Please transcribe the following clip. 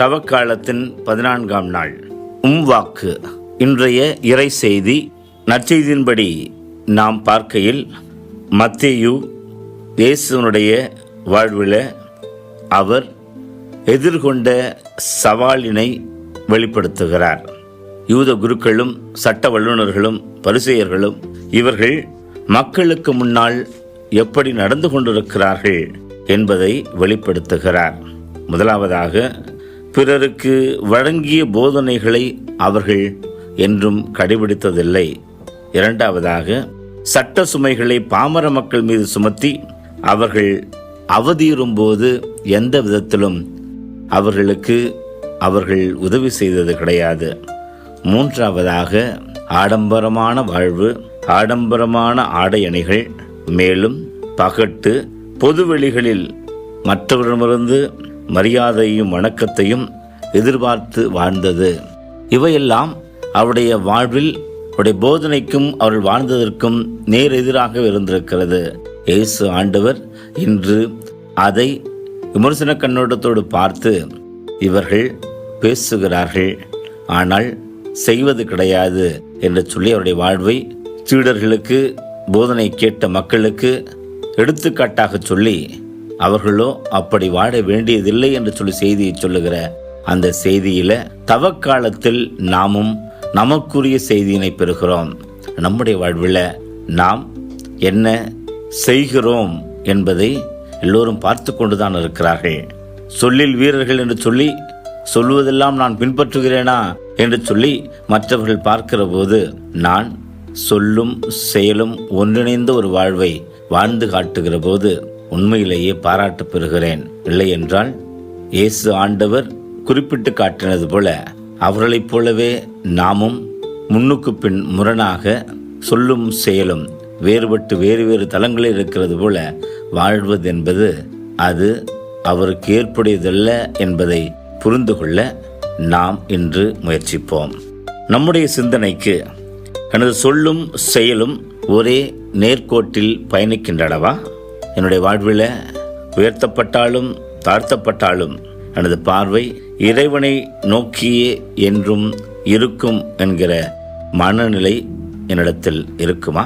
தவக்காலத்தின் பதினான்காம் நாள். உம் வாக்கு. இன்றைய இறை செய்தி நற்செய்தியின்படி நாம் பார்க்கையில் மத்தேயு இயேசுனுடைய வாழ்வில் அவர் எதிர்கொண்ட சவாலினை வெளிப்படுத்துகிறார். யூத குருக்களும் சட்ட வல்லுநர்களும் பரிசெயர்களும் இவர்கள் மக்களுக்கு முன்னால் எப்படி நடந்து கொண்டிருக்கிறார்கள் என்பதை வெளிப்படுத்துகிறார். முதலாவதாக பிறருக்கு வழங்கிய போதனைகளை அவர்கள் என்றும் கடைபிடித்ததில்லை. இரண்டாவதாக சட்ட சுமைகளை பாமர மக்கள் மீது சுமத்தி அவர்கள் அவதியுறும் போது எந்த விதத்திலும் அவர்களுக்கு அவர்கள் உதவி செய்தது கிடையாது. மூன்றாவதாக ஆடம்பரமான வாழ்வு ஆடம்பரமான ஆடை அணிகள் மேலும் பகட்டு பொதுவெளிகளில் மற்றவரிடமிருந்து மரியாதையும் வணக்கத்தையும் எதிர்பார்த்து வாழ்ந்தது. இவையெல்லாம் அவருடைய வாழ்வில் அவருடைய போதனைக்கும் அவர்கள் வாழ்ந்ததற்கும் நேர் எதிராக இருந்திருக்கிறது. இயேசு ஆண்டவர் இன்று அதை விமர்சன கண்ணோட்டத்தோடு பார்த்து இவர்கள் பேசுகிறார்கள் ஆனால் செய்வது கிடையாது என்று சொல்லி அவருடைய வாழ்வை சீடர்களுக்கு போதனை கேட்ட மக்களுக்கு எடுத்துக்காட்டாக சொல்லி அவர்களோ அப்படி வாழ வேண்டியதில்லை என்று சொல்லி செய்தியை சொல்லுகிற அந்த செய்தியில தவக்காலத்தில் நாமும் நமக்குரிய செய்தியினை பெறுகிறோம். நம்முடைய வாழ்வில் நாம் என்ன செய்கிறோம் என்பதை எல்லோரும் பார்த்து கொண்டுதான் இருக்கிறார்கள். சொல்லில் வீரர்கள் என்று சொல்லி சொல்வதெல்லாம் நான் பின்பற்றுகிறேனா என்று சொல்லி மற்றவர்கள் பார்க்கிற போது நான் சொல்லும் செயலும் ஒன்றிணைந்த ஒரு வாழ்வை வாழ்ந்து காட்டுகிற போது உண்மையிலேயே பாராட்டு பெறுகிறேன். இல்லை என்றால் இயேசு ஆண்டவர் குறிப்பிட்டு காட்டினது போல அவர்களைப் போலவே நாமும் முன்னுக்கு பின் முரணாக சொல்லும் செயலும் வேறுபட்டு வேறு வேறு தலங்களில் இருக்கிறது போல வாழ்வது என்பது அது அவருக்கு ஏற்புடையதல்ல என்பதை புரிந்து கொள்ள நாம் இன்று முயற்சிப்போம். நம்முடைய சிந்தனைக்கு எனது சொல்லும் செயலும் ஒரே நேர்கோட்டில் பயணிக்கின்றனவா? என்னுடைய வாழ்வில் உயர்த்தப்பட்டாலும் தாழ்த்தப்பட்டாலும் எனது பார்வை இறைவனை நோக்கியே என்றும் இருக்கும் என்கிற மனநிலை என்னிடத்தில் இருக்குமா?